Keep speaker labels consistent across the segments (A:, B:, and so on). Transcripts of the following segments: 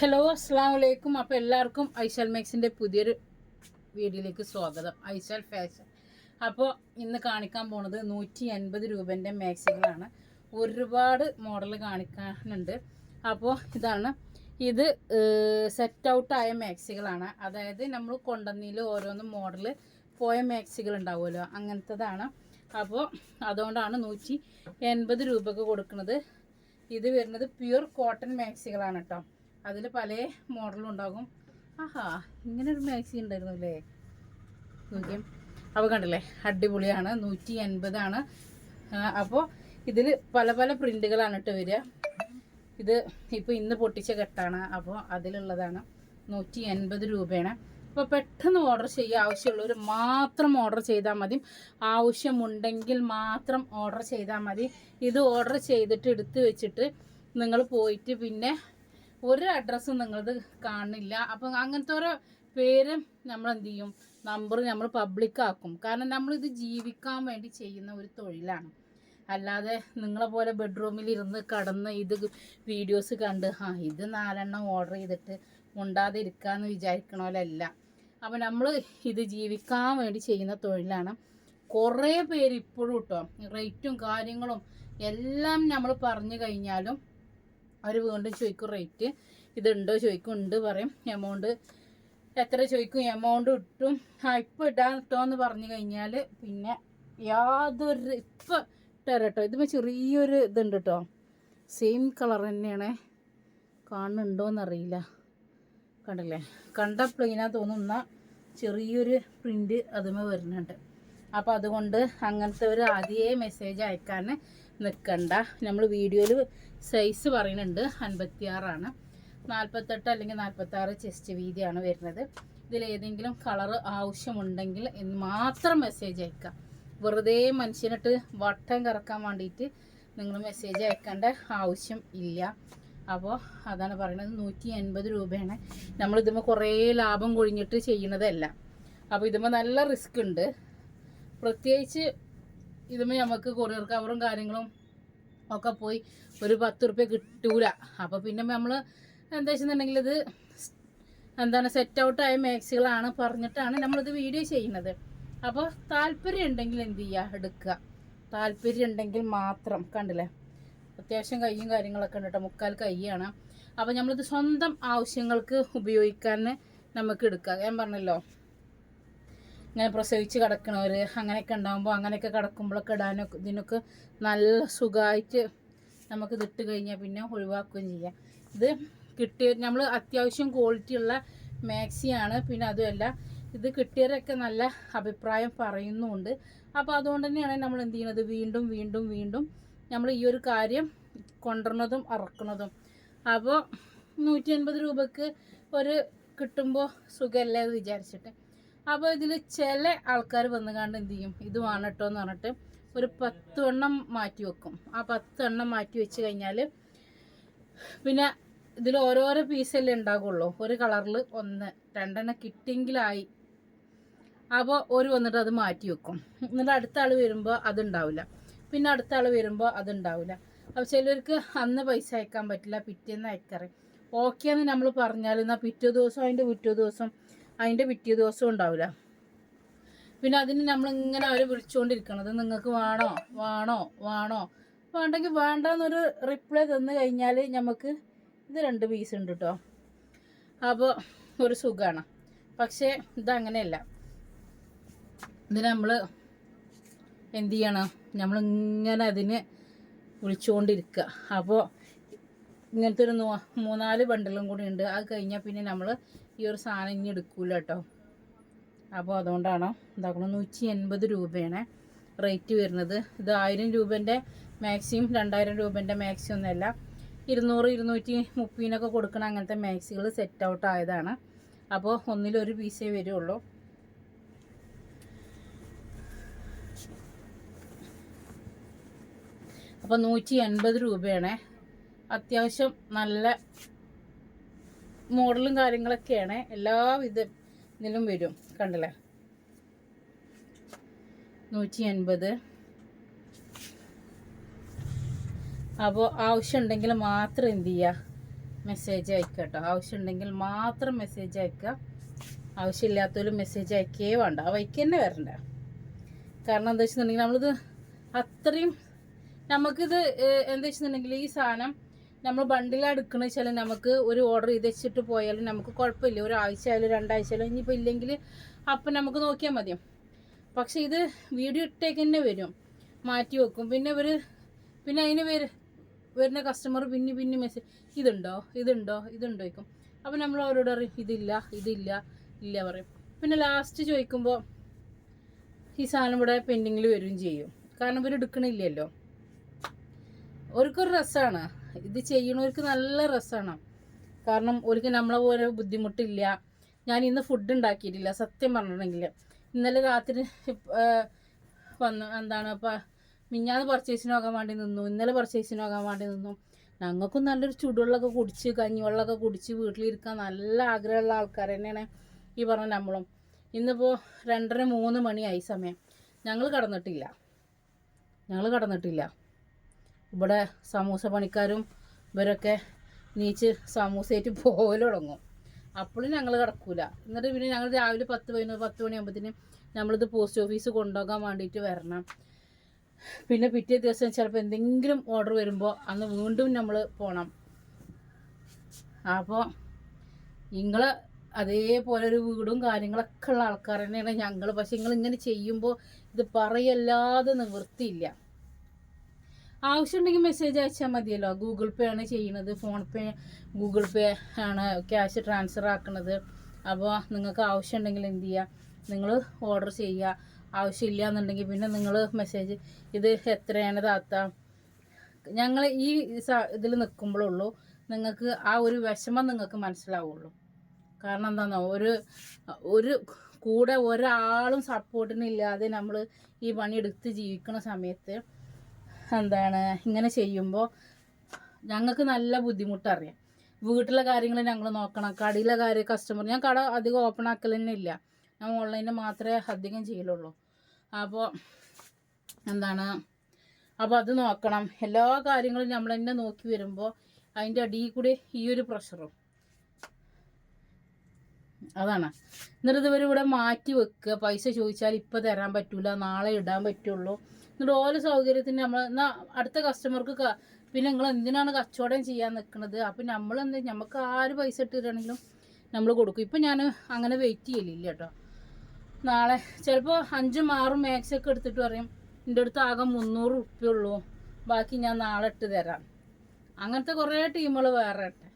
A: Hello അസ്സാം വലൈക്കും അപ്പോൾ എല്ലാവർക്കും ഐശാൽ മേക്സിന്റെ പുതിയൊരു വീഡിയോയിലേക്ക് സ്വാഗതം. ഐശാൽ ഫാഷൻ അപ്പോൾ ഇന്ന് കാണിക്കാൻ പോണത് നൂറ്റി അൻപത് രൂപേന്റെ മാക്സികളാണ്. ഒരുപാട് മോഡൽ കാണിക്കാനുണ്ട്. അപ്പോൾ ഇതാണ്. ഇത് സെറ്റ് ഔട്ടായ മാക്സികളാണ്. അതായത് നമ്മൾ കൊണ്ടുവന്നതിൽ ഓരോന്നും മോഡൽ പോയ മാക്സികൾ ഉണ്ടാവുമല്ലോ. അങ്ങനത്തതാണ്. അപ്പോൾ അതുകൊണ്ടാണ് നൂറ്റി എൺപത് രൂപക്ക് കൊടുക്കുന്നത്. ഇത് വരുന്നത് പ്യുർ കോട്ടൺ മാക്സികളാണ് കേട്ടോ അതിൽ പല മോഡലും ഉണ്ടാകും. ആഹാ ഇങ്ങനെ ഒരു മാക്സി ഉണ്ടായിരുന്നു അല്ലേ നോക്കിയാൽ അപ്പോൾ കണ്ടില്ലേ അടിപൊളിയാണ് നൂറ്റി എൺപതാണ് അപ്പോൾ ഇതിൽ പല പല പ്രിന്റുകളാണ് കേട്ടോ വരിക. ഇത് ഇപ്പോൾ ഇന്ന് പൊട്ടിച്ച കെട്ടാണ്. അപ്പോൾ അതിലുള്ളതാണ് നൂറ്റി എൺപത് രൂപയാണ്. അപ്പോൾ പെട്ടെന്ന് ഓർഡർ ചെയ്യുക ആവശ്യമുള്ളവർ മാത്രം ഓർഡർ ചെയ്താൽ മതി. ആവശ്യമുണ്ടെങ്കിൽ മാത്രം ഓർഡർ ചെയ്താൽ മതി. ഇത് ഓർഡർ ചെയ്തിട്ട് എടുത്ത് വെച്ചിട്ട് നിങ്ങൾ പോയിട്ട് പിന്നെ ഒരു അഡ്രസ്സും നിങ്ങളത് കാണില്ല. അപ്പം അങ്ങനത്തെ ഓരോ പേര് നമ്മൾ എന്ത് ചെയ്യും നമ്പർ നമ്മൾ പബ്ലിക് ആക്കും. കാരണം നമ്മളിത് ജീവിക്കാൻ വേണ്ടി ചെയ്യുന്ന ഒരു തൊഴിലാണ്. അല്ലാതെ നിങ്ങളെ പോലെ ബെഡ്റൂമിൽ ഇരുന്ന് കടന്ന് ഇത് വീഡിയോസ് കണ്ട് ആ ഇത് നാലെണ്ണം ഓർഡർ ചെയ്തിട്ട് മുണ്ടാതെ ഇരിക്കാമെന്ന് വിചാരിക്കണമല്ല അപ്പം നമ്മൾ ഇത് ജീവിക്കാൻ വേണ്ടി ചെയ്യുന്ന തൊഴിലാണ്. കുറേ പേര് ഇപ്പോഴും കേട്ടോ റേറ്റും കാര്യങ്ങളും എല്ലാം നമ്മൾ പറഞ്ഞു കഴിഞ്ഞാലും അവർ വീണ്ടും ചോദിക്കും റേറ്റ് ഇതുണ്ടോ? ചോദിക്കും ഉണ്ട് പറയും എമൗണ്ട് എത്ര ചോദിക്കും? എമൗണ്ട് ഇട്ടും ആ ഇപ്പം ഇടാൻ കേട്ടോ എന്ന് പറഞ്ഞു കഴിഞ്ഞാൽ പിന്നെ യാതൊരു ഇപ്പം ഇട്ടുതരാം കേട്ടോ ഇതിപ്പോൾ ചെറിയൊരു ഇതുണ്ട് കേട്ടോ സെയിം കളർ തന്നെയാണ്. കാണുന്നുണ്ടോയെന്നറിയില്ല കണ്ടില്ലേ? കണ്ട പ്ലെയിനാ തോന്നുന്ന. ചെറിയൊരു പ്രിന്റ് അതുമേ വരുന്നുണ്ട്. അപ്പോൾ അതുകൊണ്ട് അങ്ങനത്തെ ഒരു ആദ്യമേ മെസ്സേജ് അയക്കാൻ നിൽക്കണ്ട നമ്മൾ വീഡിയോയിൽ സൈസ് പറയുന്നുണ്ട് അൻപത്തി ആറാണ് നാൽപ്പത്തെട്ട് അല്ലെങ്കിൽ നാൽപ്പത്താറ് ചെസ്റ്റ് വീതിയാണ് വരുന്നത്. ഇതിലേതെങ്കിലും കളർ ആവശ്യമുണ്ടെങ്കിൽ എന്ന് മാത്രം മെസ്സേജ് അയക്കാം വെറുതെ മനുഷ്യനിട്ട് വട്ടം കറക്കാൻ വേണ്ടിയിട്ട് നിങ്ങൾ മെസ്സേജ് അയക്കേണ്ട ആവശ്യം ഇല്ല. അപ്പോൾ അതാണ് പറയുന്നത് നൂറ്റി എൺപത് രൂപയാണ്. നമ്മൾ ഇതുമ്പോൾ കുറേ ലാഭം കൊഴിഞ്ഞിട്ട് ചെയ്യുന്നതല്ല. അപ്പോൾ ഇതുമ്പോൾ നല്ല റിസ്ക് ഉണ്ട്. പ്രത്യേകിച്ച് ഇതുമ്പോൾ നമുക്ക് കൊറിയർ കവറും കാര്യങ്ങളും ഒക്കെ പോയി ഒരു പത്ത് റുപ്യ കിട്ടൂല. അപ്പോൾ പിന്നെ നമ്മൾ എന്താ ഇത് എന്താണ് സെറ്റ് ഔട്ടായ മാക്സികളാണ് പറഞ്ഞിട്ടാണ് നമ്മളിത് വീഡിയോ ചെയ്യുന്നത്. അപ്പോൾ താല്പര്യം ഉണ്ടെങ്കിൽ എന്ത് ചെയ്യുക എടുക്കുക. താല്പര്യം ഉണ്ടെങ്കിൽ മാത്രം കണ്ടില്ലേ? അത്യാവശ്യം കയ്യും കാര്യങ്ങളൊക്കെ ഉണ്ട് കേട്ടോ. മുക്കാൽ കൈയാണ്. അപ്പോൾ നമ്മളിത് സ്വന്തം ആവശ്യങ്ങൾക്ക് ഉപയോഗിക്കാൻ നമുക്ക് എടുക്കുക. ഞാൻ പറഞ്ഞല്ലോ. ഇങ്ങനെ പ്രസവിച്ച് കിടക്കണവർ അങ്ങനെയൊക്കെ ഉണ്ടാകുമ്പോൾ അങ്ങനെയൊക്കെ കിടക്കുമ്പോഴൊക്കെ ഇടാനൊക്കെ ഇതിനൊക്കെ നല്ല സുഖമായിട്ട് നമുക്ക് ഇതിട്ട് കഴിഞ്ഞാൽ പിന്നെ ഒഴിവാക്കുകയും ചെയ്യാം. ഇത് കിട്ടിയ നമ്മൾ അത്യാവശ്യം ക്വാളിറ്റി ഉള്ള മാക്സിയാണ് പിന്നെ അതുമല്ല ഇത് കിട്ടിയവരൊക്കെ നല്ല അഭിപ്രായം പറയുന്നുമുണ്ട്. അപ്പോൾ അതുകൊണ്ട് തന്നെയാണ് നമ്മൾ എന്ത് ചെയ്യുന്നത്? വീണ്ടും വീണ്ടും വീണ്ടും നമ്മൾ ഈ ഒരു കാര്യം കൊണ്ടുവരുന്നതും ഇറക്കുന്നതും അപ്പോൾ നൂറ്റി അൻപത് രൂപക്ക് ഒരു കിട്ടുമ്പോൾ സുഖമല്ലേ എന്ന് വിചാരിച്ചിട്ട്. അപ്പോൾ ഇതിൽ ചില ആൾക്കാർ വന്ന് കണ്ട് എന്ത് ചെയ്യും? ഇത് വേണം കേട്ടോ എന്ന് പറഞ്ഞിട്ട് ഒരു പത്ത് എണ്ണം മാറ്റി വെക്കും. ആ പത്ത് എണ്ണം മാറ്റി വെച്ച് കഴിഞ്ഞാൽ പിന്നെ ഇതിൽ ഓരോരോ പീസല്ലേ ഉണ്ടാകുള്ളൂ ഒരു കളറിൽ ഒന്ന് രണ്ടെണ്ണം കിട്ടിയെങ്കിലായി. അപ്പോൾ ഒരു വന്നിട്ട് അത് മാറ്റി വെക്കും. എന്നിട്ട് അടുത്ത ആൾ വരുമ്പോൾ അതുണ്ടാവില്ല പിന്നെ അടുത്ത ആൾ വരുമ്പോൾ അതുണ്ടാവില്ല അപ്പോൾ ചിലർക്ക് അന്ന് പൈസ അയക്കാൻ പറ്റില്ല പിറ്റേന്ന് അയക്കറി. ഓക്കെ എന്ന് നമ്മൾ പറഞ്ഞാൽ എന്നാൽ പിറ്റേ ദിവസം അതിന്റെ പിറ്റേ ദിവസം അതിന്റെ പിറ്റേ ദിവസം ഉണ്ടാവില്ല പിന്നെ അതിന് നമ്മളിങ്ങനെ അവർ അത് നിങ്ങൾക്ക് വേണോ? വേണോ? വേണോ? വേണ്ടെങ്കിൽ വേണ്ടെന്നൊരു റിപ്ലൈ തന്നു കഴിഞ്ഞാൽ നമുക്ക് ഇത് രണ്ട് പീസ് ഉണ്ട് കേട്ടോ അപ്പോൾ ഒരു സുഖമാണ് പക്ഷേ ഇതങ്ങനെയല്ല. ഇത് നമ്മൾ എന്ത് ചെയ്യണം? നമ്മളിങ്ങനെ അതിന് വിളിച്ചുകൊണ്ടിരിക്കുക അപ്പോൾ ഇങ്ങനത്തെ ഒരു മൂന്നാൽ ബണ്ടിലും കൂടി ഉണ്ട്. അത് കഴിഞ്ഞാൽ പിന്നെ നമ്മൾ ഈ ഒരു സാധനം ഇനി എടുക്കൂല കേട്ടോ അപ്പോൾ അതുകൊണ്ടാണ് ഇതാക്കണം നൂറ്റി എൺപത് രൂപയാണ് റേറ്റ് വരുന്നത്. ഇത് ആയിരം രൂപേന്റെ മാക്സിമം രണ്ടായിരം രൂപേന്റെ മാക്സിമം ഒന്നുമല്ല. ഇരുന്നൂറ് ഇരുന്നൂറ്റി മുപ്പതിനൊക്കെ കൊടുക്കണ അങ്ങനത്തെ മാക്സികൾ സെറ്റ് ഔട്ട് ആയതാണ്. അപ്പോൾ ഒന്നിലൊരു പീസേ വരുള്ളൂ. അപ്പോൾ നൂറ്റി എൺപത് രൂപയാണ്. അത്യാവശ്യം നല്ല മോഡലും കാര്യങ്ങളൊക്കെയാണ് എല്ലാവിധ ഇതിലും വരും. കണ്ടല്ലേ? നൂറ്റി എൺപത് അപ്പോൾ ആവശ്യമുണ്ടെങ്കിൽ മാത്രം എന്ത് ചെയ്യുക മെസ്സേജ് അയക്കുക കേട്ടോ. ആവശ്യമുണ്ടെങ്കിൽ മാത്രം മെസ്സേജ് അയക്കുക. ആവശ്യമില്ലാത്തവരും മെസ്സേജ് അയക്കേ വേണ്ട. ആ വൈക്ക് തന്നെ വരണ്ട. കാരണം എന്താ വെച്ചിട്ടുണ്ടെങ്കിൽ നമ്മളിത് അത്രയും നമുക്കിത് എന്താ വെച്ചിട്ടുണ്ടെങ്കിൽ ഈ സാധനം നമ്മൾ ബണ്ടിലാണ് എടുക്കണ വെച്ചാൽ നമുക്ക് ഒരു ഓർഡർ ചെയ്ത് വെച്ചിട്ട് പോയാലും നമുക്ക് കുഴപ്പമില്ല. ഒരാഴ്ച ആയാലും രണ്ടാഴ്ച ആയാലും ഇനിയിപ്പോൾ ഇല്ലെങ്കിൽ അപ്പം നമുക്ക് നോക്കിയാൽ മതി പക്ഷേ ഇത് വീഡിയോ ഇട്ടേക്ക് തന്നെ വരും. മാറ്റി വെക്കും. പിന്നെ ഇവർ പിന്നെ അതിന് വര് വരുന്ന കസ്റ്റമർ പിന്നെ പിന്നെ മെസ്സേജ് ഇതുണ്ടോ? ഇതുണ്ടോ? ഇതുണ്ടോ ചോദിക്കും. അപ്പം നമ്മൾ അവരോട് പറയും ഇതില്ല ഇതില്ല ഇല്ല പറയും. പിന്നെ ലാസ്റ്റ് ചോദിക്കുമ്പോൾ ഈ സാധനം ഇവിടെ പെൻഡിങ്ങിൽ വരികയും ചെയ്യും. കാരണം ഇവർ എടുക്കണില്ലല്ലോ. അവർക്കൊരു രസമാണ് ഇത് ചെയ്യണവർക്ക് നല്ല രസമാണ് കാരണം ഒരിക്കൽ നമ്മളെ പോലെ ബുദ്ധിമുട്ടില്ല. ഞാൻ ഇന്ന് ഫുഡ് ഉണ്ടാക്കിയിട്ടില്ല സത്യം പറഞ്ഞിട്ടുണ്ടെങ്കിൽ ഇന്നലെ രാത്രി വന്നു എന്താണ് ഇപ്പം മിഞ്ഞാന്ന് പർച്ചേസിന് പോകാൻ വേണ്ടി നിന്നു. ഇന്നലെ പർച്ചേസിന് പോകാൻ വേണ്ടി നിന്നു. ഞങ്ങൾക്കും നല്ലൊരു ചൂടുവെള്ളമൊക്കെ കുടിച്ച് കഞ്ഞിവെള്ളമൊക്കെ കുടിച്ച് വീട്ടിലിരിക്കാൻ നല്ല ആഗ്രഹമുള്ള ആൾക്കാർ തന്നെയാണ് ഈ പറഞ്ഞ നമ്മളും. ഇന്നിപ്പോൾ രണ്ടര മൂന്ന് മണിയായി സമയം. ഞങ്ങൾ കടന്നിട്ടില്ല. ഞങ്ങൾ കടന്നിട്ടില്ല. ഇവിടെ സമൂസ പണിക്കാരും ഇവരൊക്കെ നീച്ച് സമൂസയായിട്ട് പോകൽ തുടങ്ങും. അപ്പോഴും ഞങ്ങൾ കിടക്കൂല. എന്നിട്ട് പിന്നെ ഞങ്ങൾ രാവിലെ പത്ത് പതിനൊന്ന് പത്ത് മണിയാകുമ്പോഴത്തേനും നമ്മളിത് പോസ്റ്റ് ഓഫീസ് കൊണ്ടുപോകാൻ വേണ്ടിയിട്ട് വരണം. പിന്നെ പിറ്റേ ദിവസം ചിലപ്പോൾ എന്തെങ്കിലും ഓർഡർ വരുമ്പോൾ അന്ന് വീണ്ടും നമ്മൾ പോകണം അപ്പോൾ നിങ്ങൾ അതേപോലെ ഒരു വീടും കാര്യങ്ങളൊക്കെ ഉള്ള ആൾക്കാർ തന്നെയാണ് ഞങ്ങൾ പക്ഷെ നിങ്ങൾ ഇങ്ങനെ ചെയ്യുമ്പോൾ ഇത് പറയല്ലാതെ നിവൃത്തിയില്ല. ആവശ്യമുണ്ടെങ്കിൽ മെസ്സേജ് അയച്ചാൽ മതിയല്ലോ. ഗൂഗിൾ പേ ആണ് ചെയ്യുന്നത്. ഫോൺ പേ ഗൂഗിൾ പേ ആണ് ക്യാഷ് ട്രാൻസ്ഫർ ആക്കുന്നത്. അപ്പോൾ നിങ്ങൾക്ക് ആവശ്യമുണ്ടെങ്കിൽ എന്ത് ചെയ്യുക നിങ്ങൾ ഓർഡർ ചെയ്യുക. ആവശ്യമില്ല എന്നുണ്ടെങ്കിൽ പിന്നെ നിങ്ങൾ മെസ്സേജ് ഇത് എത്രയാണ് താത്ത? ഞങ്ങൾ ഈ ഇതിൽ നിൽക്കുമ്പോഴുള്ളൂ നിങ്ങൾക്ക് ആ ഒരു വിഷമം നിങ്ങൾക്ക് മനസ്സിലാവുള്ളൂ. കാരണം എന്താണെന്നോ ഒരു ഒരു കൂടെ ഒരാളും സപ്പോർട്ടിനില്ലാതെ നമ്മൾ ഈ പണിയെടുത്ത് ജീവിക്കുന്ന സമയത്ത് എന്താണ് ഇങ്ങനെ ചെയ്യുമ്പോൾ ഞങ്ങൾക്ക് നല്ല ബുദ്ധിമുട്ടറിയാം. വീട്ടിലെ കാര്യങ്ങൾ ഞങ്ങൾ നോക്കണം കടയിലെ കാര്യം കസ്റ്റമർ ഞാൻ കട അധികം ഓപ്പൺ ആക്കൽ തന്നെ ഇല്ല ഞാൻ ഓൺലൈനിൽ മാത്രമേ അധികം ചെയ്യലുള്ളൂ. അപ്പോൾ എന്താണ് അപ്പോൾ അത് നോക്കണം. എല്ലാ കാര്യങ്ങളും നമ്മൾ തന്നെ നോക്കി വരുമ്പോൾ അതിന്റെ അടിയിൽ കൂടി ഈ ഒരു പ്രഷറും അതാണ്. എന്നിട്ട് ഇവർ ഇവിടെ മാറ്റി വെക്കുക. പൈസ ചോദിച്ചാൽ ഇപ്പോൾ തരാൻ പറ്റൂല നാളെ ഇടാൻ പറ്റുള്ളൂ. എന്നിട്ട് ഓരോ സൗകര്യത്തിന് നമ്മൾ എന്നാ അടുത്ത കസ്റ്റമർക്ക് പിന്നെ നിങ്ങൾ എന്തിനാണ് കച്ചവടം ചെയ്യാൻ നിൽക്കുന്നത് അപ്പം നമ്മൾ എന്ത് നമുക്ക് ആര് പൈസ ഇട്ടിട്ടാണെങ്കിലും നമ്മൾ കൊടുക്കും. ഇപ്പം ഞാൻ അങ്ങനെ വെയിറ്റ് ചെയ്യലില്ല കേട്ടോ നാളെ ചിലപ്പോൾ അഞ്ചും ആറും മാക്സ് ഒക്കെ എടുത്തിട്ട് പറയും എന്റെ അടുത്ത് ആകെ മുന്നൂറ് ഉറുപ്പ്യ ഉള്ളൂ. ബാക്കി ഞാൻ നാളെ ഇട്ട് തരാം. അങ്ങനത്തെ കുറേ ടീമുകൾ വേറെ ഇട്ടെ.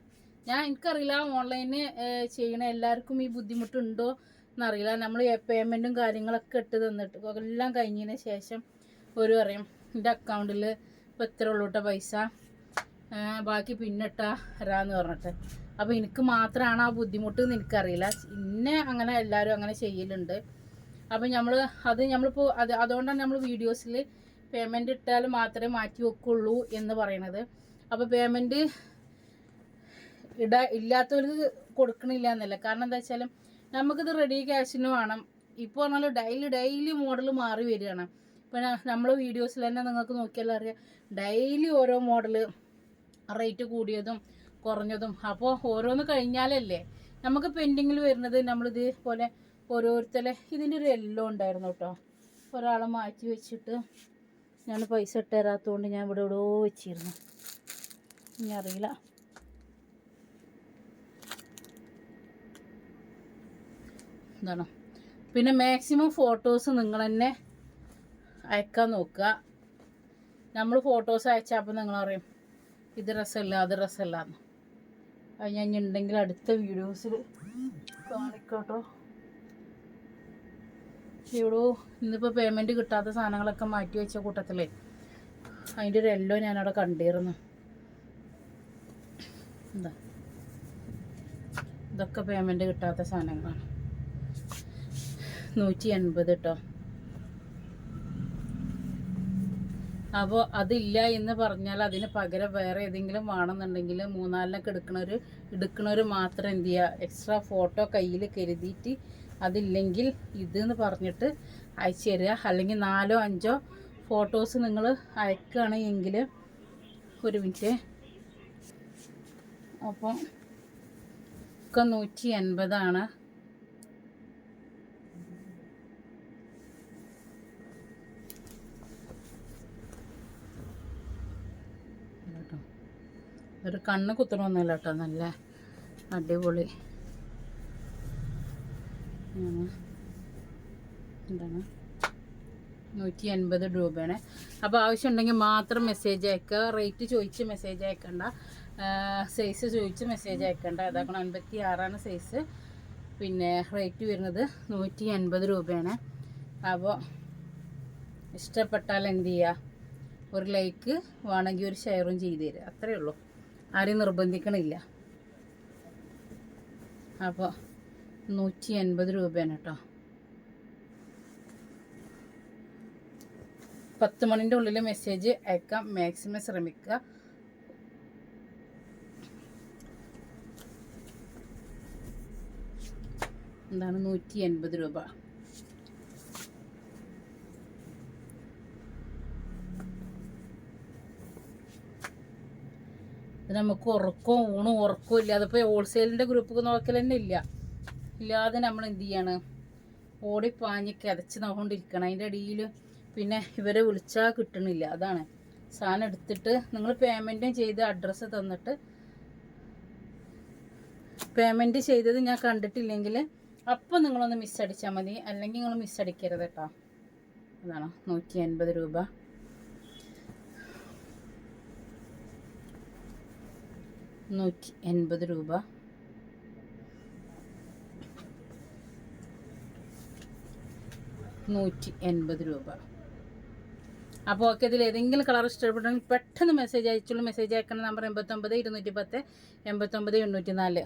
A: ഞാൻ എനിക്കറിയില്ല ഓൺലൈന് ചെയ്യണ എല്ലാവർക്കും ഈ ബുദ്ധിമുട്ടുണ്ടോ എന്നറിയില്ല. നമ്മൾ പേയ്മെന്റും കാര്യങ്ങളൊക്കെ ഇട്ട് തന്നിട്ട് എല്ലാം കഴിഞ്ഞതിന് ശേഷം ഒരു പറയും എന്റെ അക്കൗണ്ടിൽ ഇപ്പോൾ ഇത്ര ഉള്ളൂ കേട്ടോ പൈസ. ബാക്കി പിന്നിട്ട തരാന്ന് പറഞ്ഞിട്ട്. അപ്പോൾ എനിക്ക് മാത്രമാണ് ആ ബുദ്ധിമുട്ട് എന്ന് എനിക്കറിയില്ല. ഇന്നെ അങ്ങനെ എല്ലാവരും അങ്ങനെ ചെയ്യലുണ്ട്. അപ്പോൾ നമ്മൾ അത് നമ്മളിപ്പോൾ അത് അതുകൊണ്ടാണ് നമ്മൾ വീഡിയോസിൽ പേയ്മെന്റ് ഇട്ടാൽ മാത്രമേ മാറ്റി വെക്കുള്ളൂ എന്ന് പറയണത്. അപ്പോൾ പേയ്മെന്റ് ഇട ഇല്ലാത്തവർക്ക് കൊടുക്കണില്ല എന്നല്ല. കാരണം എന്താ വെച്ചാലും നമുക്കിത് റെഡി ക്യാഷിന് വേണം. ഇപ്പോൾ പറഞ്ഞാൽ ഡെയിലി ഡെയിലി മോഡൽ മാറി വരികയാണ്. ഇപ്പം നമ്മൾ വീഡിയോസിൽ തന്നെ നിങ്ങൾക്ക് നോക്കിയാൽ അറിയാം. ഡെയിലി ഓരോ മോഡൽ റേറ്റ് കൂടിയതും കുറഞ്ഞതും. അപ്പോൾ ഓരോന്ന് കഴിഞ്ഞാലല്ലേ നമുക്ക് പെൻഡിങ്ങിൽ വരുന്നത് നമ്മൾ ഇതേപോലെ ഓരോരുത്തരെ ഇതിന്റെ ഒരു എല്ലോ ഉണ്ടായിരുന്നു കേട്ടോ ഒരാളെ മാറ്റി വെച്ചിട്ട് ഞാൻ പൈസ ഇട്ട് ഞാൻ ഇവിടെ എവിടെയോ വെച്ചിരുന്നു. ഇനി അറിയില്ല. എന്താണ് പിന്നെ മാക്സിമം ഫോട്ടോസ് നിങ്ങൾ തന്നെ അയക്കാൻ നോക്കുക നമ്മൾ ഫോട്ടോസ് അയച്ചാൽ അപ്പം നിങ്ങൾ അറിയും ഇത് രസമില്ല അത് രസമില്ല എന്ന്. അത് ഞാൻ ഉണ്ടെങ്കിൽ അടുത്ത വീഡിയോസിൽ കാണിക്കോട്ടോ. ഇവിടെ ഇന്നിപ്പോൾ പേയ്മെന്റ് കിട്ടാത്ത സാധനങ്ങളൊക്കെ മാറ്റി വെച്ച കൂട്ടത്തിലേ. അതിന്റെ ഒരു എല്ലോ ഞാനവിടെ കണ്ടിരുന്നു എന്താ? ഇതൊക്കെ പേയ്മെന്റ് കിട്ടാത്ത സാധനങ്ങളാണ്. നൂറ്റി എൺപത് കേട്ടോ അപ്പോൾ അതില്ല എന്ന് പറഞ്ഞാൽ അതിന് പകരം വേറെ ഏതെങ്കിലും വേണമെന്നുണ്ടെങ്കിൽ മൂന്നാലിനൊക്കെ എടുക്കണവർ എടുക്കണവർ മാത്രം എന്ത് ചെയ്യുക എക്സ്ട്രാ ഫോട്ടോ കയ്യിൽ കരുതിയിട്ട് അതില്ലെങ്കിൽ ഇതെന്ന് പറഞ്ഞിട്ട് അയച്ചു തരിക. അല്ലെങ്കിൽ നാലോ അഞ്ചോ ഫോട്ടോസ് നിങ്ങൾ അയക്കുകയാണെങ്കിൽ ഒരു മിനിറ്റ്. അപ്പം ഒക്കെ നൂറ്റി എൺപതാണ്. ഒരു കണ്ണ് കുത്തണമൊന്നുമില്ല കേട്ടോ നല്ല അടിപൊളി. എന്താണ്? നൂറ്റി എൺപത് രൂപയാണ്. അപ്പോൾ ആവശ്യമുണ്ടെങ്കിൽ മാത്രം മെസ്സേജ് അയക്കുക. റേറ്റ് ചോദിച്ച് മെസ്സേജ് അയക്കണ്ട. സൈസ് ചോദിച്ച് മെസ്സേജ് അയക്കണ്ട. അതാക്കണം അൻപത്തി ആറാണ് സൈസ് പിന്നെ റേറ്റ് വരുന്നത് നൂറ്റി എൺപത് രൂപയാണ്. അപ്പോൾ ഇഷ്ടപ്പെട്ടാൽ എന്ത് ചെയ്യുക? ഒരു ലൈക്ക് വേണമെങ്കിൽ ഒരു ഷെയറും ചെയ്ത് തരിക. അത്രയേ ഉള്ളൂ. ആരെയും നിർബന്ധിക്കണില്ല. അപ്പോൾ നൂറ്റി എൺപത് രൂപയാണ് കേട്ടോ പത്ത് മണിന്റെ ഉള്ളിൽ മെസ്സേജ് അയക്കാം. മാക്സിമം ശ്രമിക്കുക എന്താണ് നൂറ്റി എൺപത് രൂപ? നമുക്ക് ഉറക്കവും ഊണും ഉറക്കവും ഇല്ല. അതിപ്പോൾ ഹോൾസെയിലിന്റെ ഗ്രൂപ്പ് നോക്കൽ തന്നെ ഇല്ല. ഇല്ലാതെ നമ്മൾ എന്ത് ചെയ്യാണ്? ഓടിപ്പാഞ്ഞ് കിതച്ച് നോക്കൊണ്ടിരിക്കണം. അതിന്റെ ഇടയിൽ പിന്നെ ഇവരെ വിളിച്ചാൽ കിട്ടണില്ല. അതാണ്. സാധനം എടുത്തിട്ട് നിങ്ങൾ പേയ്മെന്റും ചെയ്ത് അഡ്രസ്സ് തന്നിട്ട് പേയ്മെന്റ് ചെയ്തത് ഞാൻ കണ്ടിട്ടില്ലെങ്കിൽ അപ്പം നിങ്ങളൊന്ന് മിസ്സടിച്ചാൽ മതി. അല്ലെങ്കിൽ നിങ്ങൾ മിസ്സടിക്കരുത് കേട്ടോ. അതാണ് നൂറ്റി അൻപത് രൂപ. നൂറ്റി എൺപത് രൂപ. നൂറ്റി എൺപത് രൂപ. അപ്പോൾ ഓക്കെ ഇതിൽ ഏതെങ്കിലും കളർ ഇഷ്ടപ്പെട്ടെങ്കിൽ പെട്ടെന്ന് മെസ്സേജ് അയച്ചുള്ളൂ. മെസ്സേജ് അയക്കുന്ന നമ്പർ എൺപത്തൊമ്പത് ഇരുന്നൂറ്റി പത്ത് എൺപത്തൊമ്പത് എണ്ണൂറ്റി നാല്